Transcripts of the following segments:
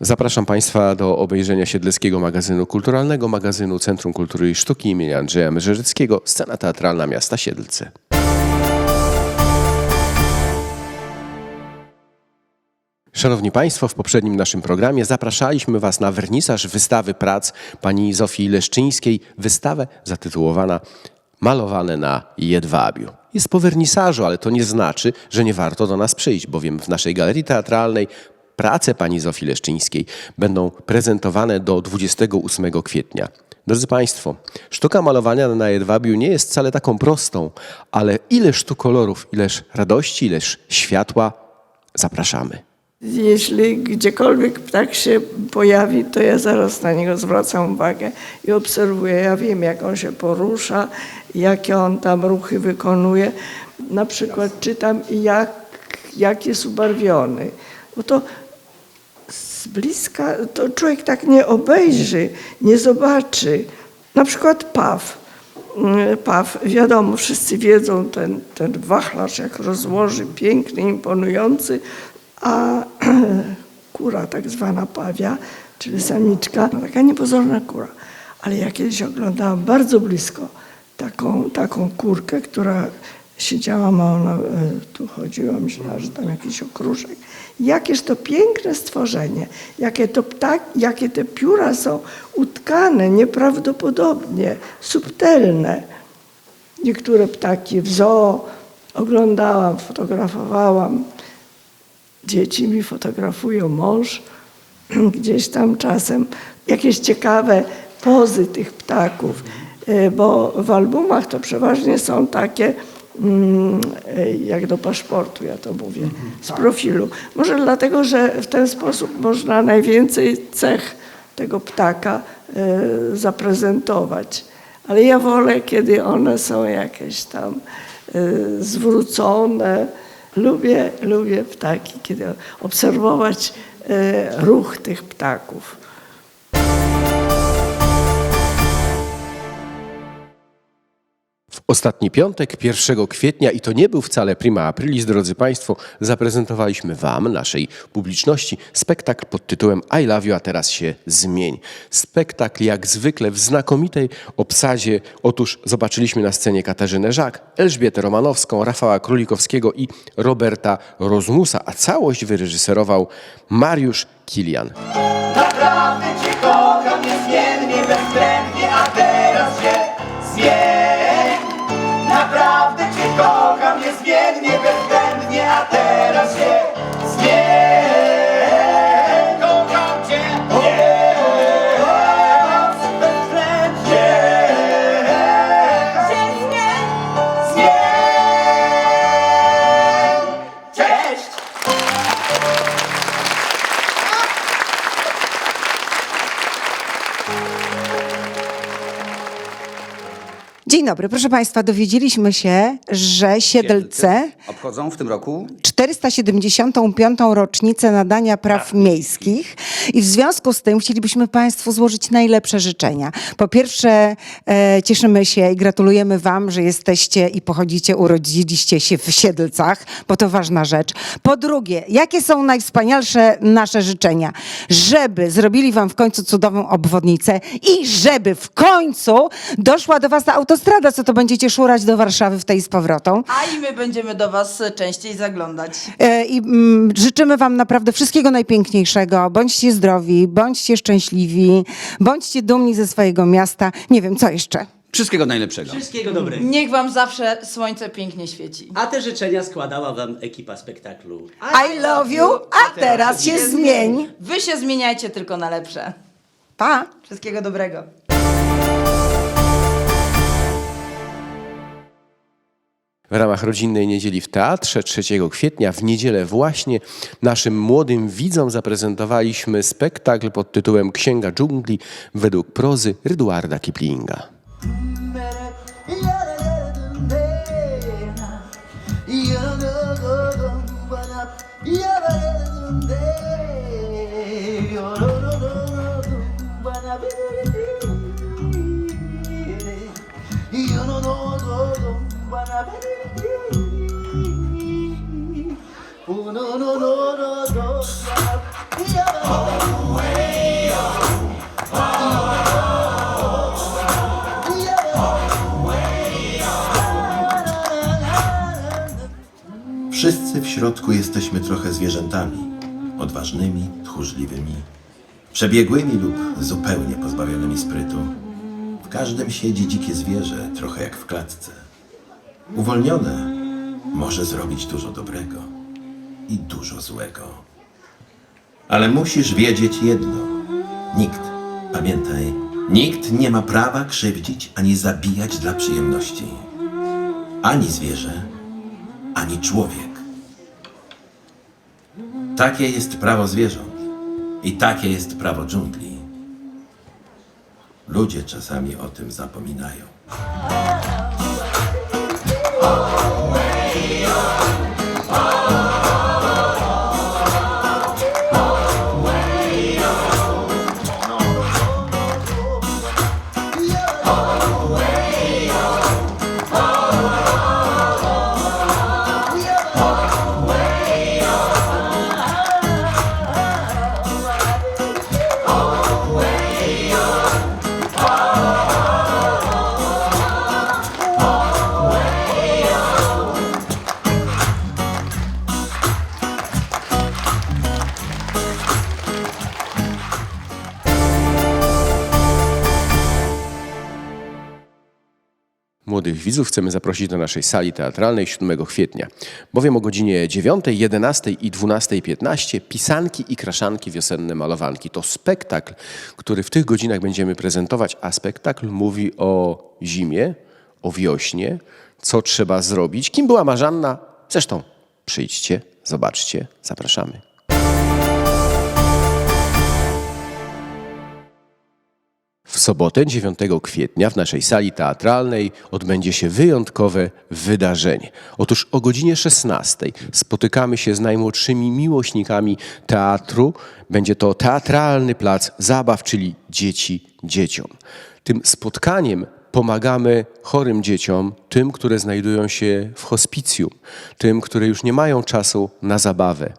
Zapraszam Państwa do obejrzenia Siedleckiego Magazynu Kulturalnego, magazynu Centrum Kultury i Sztuki im. Andrzeja Mężerzyckiego, scena teatralna miasta Siedlce. Szanowni Państwo, w poprzednim naszym programie zapraszaliśmy Was na wernisaż wystawy prac pani Zofii Leszczyńskiej, wystawę zatytułowana Malowane na Jedwabiu. Jest po wernisażu, ale to nie znaczy, że nie warto do nas przyjść, bowiem w naszej galerii teatralnej prace pani Zofii Leszczyńskiej będą prezentowane do 28 kwietnia. Drodzy Państwo, sztuka malowania na jedwabiu nie jest wcale taką prostą, ale ileż tu kolorów, ileż radości, ileż światła, zapraszamy. Jeśli gdziekolwiek ptak się pojawi, to ja zaraz na niego zwracam uwagę i obserwuję. Ja wiem, jak on się porusza, jakie on tam ruchy wykonuje. Na przykład czytam, jak, jak jest ubarwiony. Bo to bliska to człowiek tak nie obejrzy, nie zobaczy. Na przykład paw. Mm, Paw, wiadomo, wszyscy wiedzą, ten, ten wachlarz jak rozłoży, piękny, imponujący, a kura tak zwana pawia, czyli samiczka, no taka niepozorna kura. Ale ja kiedyś oglądałam bardzo blisko taką, taką kurkę, która siedziała, a ona e, tu chodziła, myślała, że tam jakiś okruszek. Jakież to piękne stworzenie, jakie to ptak, jakie te pióra są utkane nieprawdopodobnie, subtelne. Niektóre ptaki w zoo oglądałam, fotografowałam. Dzieci mi fotografują mąż, gdzieś tam czasem jakieś ciekawe pozy tych ptaków, E, bo w albumach to przeważnie są takie, jak do paszportu, ja to mówię, z profilu. Może dlatego, że w ten sposób można najwięcej cech tego ptaka e, zaprezentować. Ale ja wolę, kiedy one są jakieś tam e, zwrócone. Lubię, lubię ptaki, kiedy obserwować e, ruch tych ptaków. Ostatni piątek, 1 kwietnia, i to nie był wcale prima aprilis, drodzy Państwo, zaprezentowaliśmy Wam, naszej publiczności, spektakl pod tytułem I Love You, a teraz się zmień. Spektakl jak zwykle w znakomitej obsadzie. Otóż zobaczyliśmy na scenie Katarzynę Żak, Elżbietę Romanowską, Rafała Królikowskiego i Roberta Rozmusa, a całość wyreżyserował Mariusz Kilian. Naprawdę cię kocham niezmiennie, bezwzględnie, a teraz się zmień. Niezmiennie, bezwzględnie, a teraz się dobry, proszę Państwa, dowiedzieliśmy się, że Siedlce obchodzą w tym roku 475. rocznicę nadania praw miejskich i w związku z tym chcielibyśmy Państwu złożyć najlepsze życzenia. Po pierwsze e, cieszymy się i gratulujemy Wam, że jesteście i pochodzicie, urodziliście się w Siedlcach, bo to ważna rzecz. Po drugie, jakie są najwspanialsze nasze życzenia? Żeby zrobili Wam w końcu cudową obwodnicę i żeby w końcu doszła do Was ta autostrada, co to będziecie szurać do Warszawy w tej z powrotą. A i my będziemy do Was częściej zaglądać. E, I mm, życzymy Wam naprawdę wszystkiego najpiękniejszego. Bądźcie zdrowi, bądźcie szczęśliwi, bądźcie dumni ze swojego miasta. Nie wiem, co jeszcze. wszystkiego najlepszego. Wszystkiego dobrego. Niech Wam zawsze słońce pięknie świeci. A te życzenia składała wam ekipa spektaklu. I love you, a teraz się zmień. Wy się zmieniajcie tylko na lepsze. Pa! Wszystkiego dobrego. W ramach rodzinnej niedzieli w teatrze 3 kwietnia w niedzielę właśnie naszym młodym widzom zaprezentowaliśmy spektakl pod tytułem Księga dżungli według prozy Ryduarda Kiplinga. Wszyscy w środku jesteśmy trochę zwierzętami. Odważnymi, tchórzliwymi, przebiegłymi lub zupełnie pozbawionymi sprytu. W każdym siedzi dzikie zwierzę, trochę jak w klatce. Uwolnione może zrobić dużo dobrego i dużo złego. Ale musisz wiedzieć jedno. Nikt, pamiętaj, nikt nie ma prawa krzywdzić ani zabijać dla przyjemności. Ani zwierzę, ani człowiek. Takie jest prawo zwierząt i takie jest prawo dżungli. Ludzie czasami o tym zapominają. Młodych widzów chcemy zaprosić do naszej sali teatralnej 7 kwietnia, bowiem o godzinie 9, 11 i 12.15 pisanki i kraszanki wiosenne malowanki. To spektakl, który w tych godzinach będziemy prezentować, a spektakl mówi o zimie, o wiośnie, co trzeba zrobić. Kim była Marzanna? Zresztą przyjdźcie, zobaczcie, zapraszamy. Sobotę 9 kwietnia w naszej sali teatralnej odbędzie się wyjątkowe wydarzenie. Otóż o godzinie 16 spotykamy się z najmłodszymi miłośnikami teatru. Będzie to teatralny plac zabaw, czyli dzieci dzieciom. Tym spotkaniem pomagamy chorym dzieciom, tym, które znajdują się w hospicjum, tym, które już nie mają czasu na zabawę,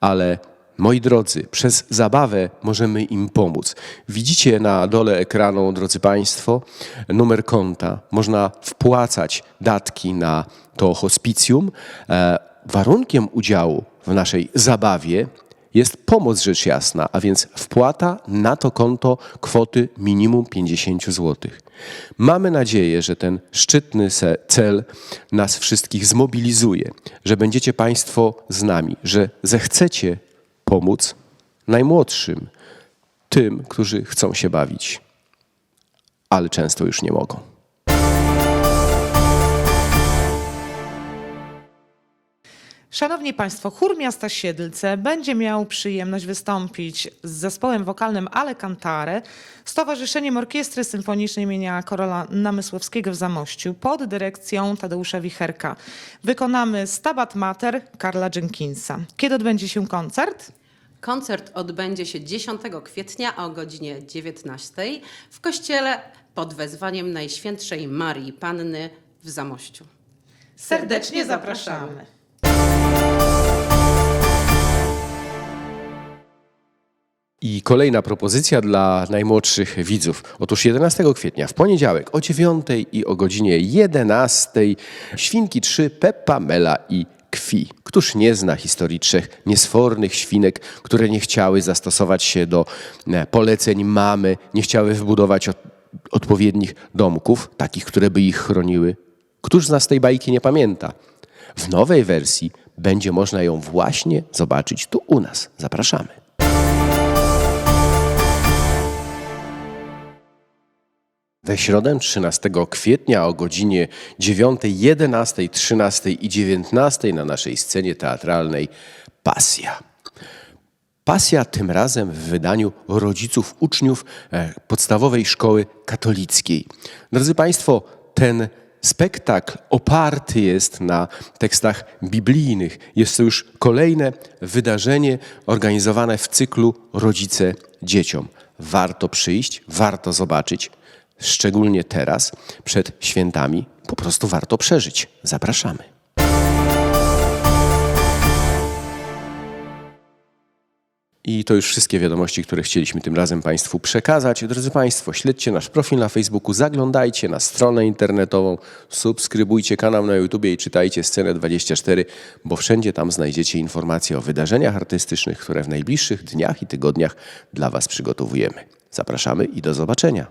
ale Moi drodzy, przez zabawę możemy im pomóc. Widzicie na dole ekranu, drodzy Państwo, numer konta. Można wpłacać datki na to hospicjum. E, warunkiem udziału w naszej zabawie jest pomoc rzecz jasna, a więc wpłata na to konto kwoty minimum 50 zł. Mamy nadzieję, że ten szczytny cel nas wszystkich zmobilizuje, że będziecie Państwo z nami, że zechcecie pomóc najmłodszym, tym, którzy chcą się bawić, ale często już nie mogą. Szanowni Państwo, chór miasta Siedlce będzie miał przyjemność wystąpić z zespołem wokalnym Ale Cantare, Stowarzyszeniem Orkiestry Symfonicznej imienia Karola Namysłowskiego w Zamościu pod dyrekcją Tadeusza Wicherka. Wykonamy Stabat Mater Karla Jenkinsa. Kiedy odbędzie się koncert? Koncert odbędzie się 10 kwietnia o godzinie 19 w kościele pod wezwaniem Najświętszej Marii Panny w Zamościu. Serdecznie zapraszamy. I kolejna propozycja dla najmłodszych widzów. Otóż 11 kwietnia w poniedziałek o 9 i o godzinie 11 Świnki 3 Peppa, Mela i Kwi. Któż nie zna historii trzech niesfornych świnek, które nie chciały zastosować się do e, poleceń mamy, nie chciały wybudować od, odpowiednich domków, takich, które by ich chroniły? Któż z nas tej bajki nie pamięta? W nowej wersji będzie można ją właśnie zobaczyć tu u nas. Zapraszamy. We środę 13 kwietnia o godzinie 9, 11, 13 i 19 na naszej scenie teatralnej Pasja. Pasja tym razem w wydaniu rodziców uczniów e, podstawowej szkoły katolickiej. Drodzy Państwo, ten spektakl oparty jest na tekstach biblijnych. Jest to już kolejne wydarzenie organizowane w cyklu Rodzice dzieciom. Warto przyjść, warto zobaczyć, szczególnie teraz, przed świętami. Po prostu warto przeżyć. Zapraszamy. I to już wszystkie wiadomości, które chcieliśmy tym razem Państwu przekazać. Drodzy Państwo, śledźcie nasz profil na Facebooku, zaglądajcie na stronę internetową, subskrybujcie kanał na YouTube i czytajcie Scenę 24, bo wszędzie tam znajdziecie informacje o wydarzeniach artystycznych, które w najbliższych dniach i tygodniach dla Was przygotowujemy. Zapraszamy i do zobaczenia.